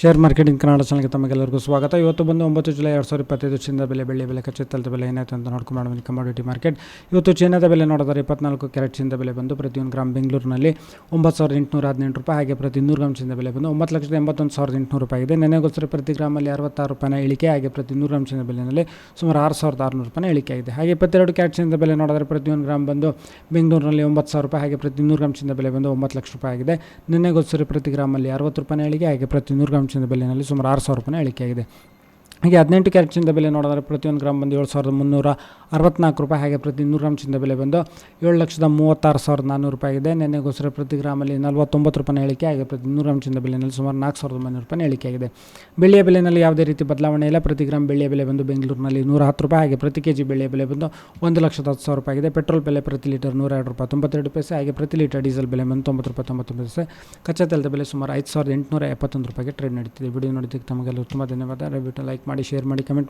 Share marketing Kannada ಚಾನಲ್ಗೆ ತಮಗೆಲ್ಲರಿಗೂ ಸ್ವಾಗತ. ಇವತ್ತು ಬಂದು ಒಂಬತ್ತು ಜುಲೈ ಎರಡು ಸಾವಿರ ಇಪ್ಪತ್ತೈದು ಚಿನ್ನದ ಬೆಲೆ, ಬೆಳ್ಳಿ ಬೆಲೆ, ಕಚ್ಚಿತ್ತಲ್ದ ಬೆಲೆ ಏನಾಯಿತು ಅಂತ ನೋಡ್ಕೊಂಡು ಬನ್ನಿ ಕಮಾಡಿಟಿ ಮಾರ್ಕೆಟ್ ಇವತ್ತು ಚಿನ್ನದ ಬೆಲೆ ನೋಡಿದ್ರೆ ಇಪ್ಪತ್ನಾಲ್ಕು ಕ್ಯಾರೆಟ್ ಚಿನ್ನದ ಬೆಲೆ ಬಂದು ಪ್ರತಿಯೊಂದು ಗ್ರಾಮ್ ಬೆಂಗಳೂರಿನಲ್ಲಿ ಒಂಬತ್ತು ಸಾವಿರದ ಎಂಟುನೂರ ಹದಿನೆಂಟು ರೂಪಾಯಿ, ಹಾಗೆ ಪ್ರತಿ ನೂರು ಗ್ರಾಮ್ ಚಿನ್ನದ ಬೆಲೆ ಬಂದು ಒಂಬತ್ತು ಲಕ್ಷದ ಎಂಬತ್ತೊಂದು ಸಾವಿರದ ಎಂಟುನೂರು ರೂಪಾಯಿ ಇದೆ. ನೆನೆಗೋಸ್ಕರ ಪ್ರತಿ ಗ್ರಾಮಲ್ಲಿ ಅರವತ್ತಾರು ರೂಪಾಯಿನ ಇಳಿಕೆ, ಹಾಗೆ ಪ್ರತಿ ನೂರು ಗ್ರಾಮ್ ಚಿನ್ನದ ಬೆಲೆಯಲ್ಲಿ ಸುಮಾರು ಆರು ಸಾವಿರದ ಆರುನೂರು ರೂಪಾಯಿ ಇಳಿಕೆ ಆಗಿದೆ ಹಾಗೆ ಇಪ್ಪತ್ತೆರಡು ಕ್ಯಾರೆಟ್ ಚಿನ್ನದ ಬೆಲೆ ನೋಡಿದ್ರೆ ಪ್ರತಿಯೊಂದು ಗ್ರಾಮ್ ಬಂದು ಬೆಂಗಳೂರಿನಲ್ಲಿ ಒಂಬತ್ತು ಸಾವಿರ ರೂಪಾಯಿ, ಹಾಗೆ ಪ್ರತಿ ನೂರು ಗ್ರಾಮ್ ಚಿನ್ನದ ಬೆಲೆ ಬಂದು ಒಂಬತ್ತು ಲಕ್ಷ ರೂಪಾಯಿ ಆಗಿದೆ. ನೆನೆಗೋಸ್ಕರ ಪ್ರತಿ ಗ್ರಾಮಲ್ಲಿ ಅರವತ್ತು ರೂಪಾಯಿ ಇಳಿಕೆ, ಹಾಗೆ ಪ್ರತಿ ನೂರು ಗ್ರಾಮ್ ಚಿನ್ನದ ಬೆಲೆಯಲ್ಲಿ ಸುಮಾರು ಆರು ಸಾವಿರ ರೂಪಾಯಿ ಇಳಿಕೆ ಆಗಿದೆ ಹಾಗೆ ಹದಿನೆಂಟು ಕ್ಯಾರೆಟ್ ಚಿನ್ನದ ಬೆಲೆ ನೋಡಿದ್ರೆ ಪ್ರತಿಯೊಂದು ಗ್ರಾಮ್ ಬಂದು ಏಳು ಸಾವಿರದ ಮುನ್ನೂರ ಅರವತ್ನಾಲ್ಕು ರೂಪಾಯಿ. ಹಾಗೆ ಪ್ರತಿ ನೂರು ಗ್ರಾಮ್ ಚಿನ್ನದ ಬೆಲೆ ಬಂದು ಏಳು ಲಕ್ಷದ ಮೂವತ್ತಾರು ಸಾವಿರದ ನಾನ್ನೂರು ರೂಪಾಯಿ ಇದೆ ನೆನ್ನೆಗೋಸ್ಕರ ಪ್ರತಿ ಗ್ರಾಮಲ್ಲಿ ನಲವತ್ತೊಂಬತ್ತು ರೂಪಾಯಿ ಇಳಿಕೆ ಹಾಗೆ ಪ್ರತಿ ನೂರು ಗ್ರಾಮ್ ಚಿನ್ನದ ಬೆಲೆಯಲ್ಲಿ ಸುಮಾರು ನಾಲ್ಕು ಸಾವಿರದ ಒಂಬೈನೂರು ರೂಪಾಯಿ ಇಳಿಕೆ ಆಗಿದೆ. ಬೆಲೆಯಲ್ಲಿ ಯಾವುದೇ ರೀತಿ ಬದಲಾವಣೆ ಇಲ್ಲ. ಪ್ರತಿ ಗ್ರಾಮ್ ಬೆಳ್ಳಿಯ ಬೆಲೆ ಬಂದು ಬೆಂಗಳೂರಿನಲ್ಲಿ ನೂರ ಹತ್ತು ರೂಪಾಯಿ. ಹಾಗೆ ಪ್ರತಿ ಕೆ ಜಿ ಬೆಳ್ಳಿಯ ಬೆಲೆ ಬಂದು ಒಂದು ಲಕ್ಷದ ಹತ್ತು ಸಾವಿರ ರೂಪಾಯಿ ಆಗಿದೆ. ಪೆಟ್ರೋಲ್ ಬೆಲೆ ಪ್ರತಿ ಲೀಟರ್ ನೂರ ಎರಡು ರೂಪಾಯಿ ತೊಂಬತ್ತೆರಡು ಪೈಸೆ. ಹಾಗೆ ಪ್ರತಿ ಲೀಟರ್ ಡೀಸೆಲ್ ಬೆಲೆ ಬಂದು ತೊಂಬತ್ತು ರೂಪಾಯಿ ತೊಂಬತ್ತೊಂಬತ್ತು ಪೈಸೆ. ಕಚ್ಚಾ ತೈಲದ ಬೆಲೆ ಸುಮಾರು ಐದು ಸಾವಿರದ ಎಂಟುನೂರ ಎಪ್ಪತ್ತೊಂದು ರೂಪಾಯಿಗೆ ಟ್ರೇಡ್ ನಡೀತಿದೆ. ವಿಡಿಯೋ ನೋಡಿದ್ದಕ್ಕೆ ತಮಗೆಲ್ಲ ತುಂಬ ಧನ್ಯವಾದ. ದಯವಿಟ್ಟು ಲೈಕ್ ಮಾಡಿ ಶೇರ್ ಮಾಡಿ ಕಮೆಂಟ್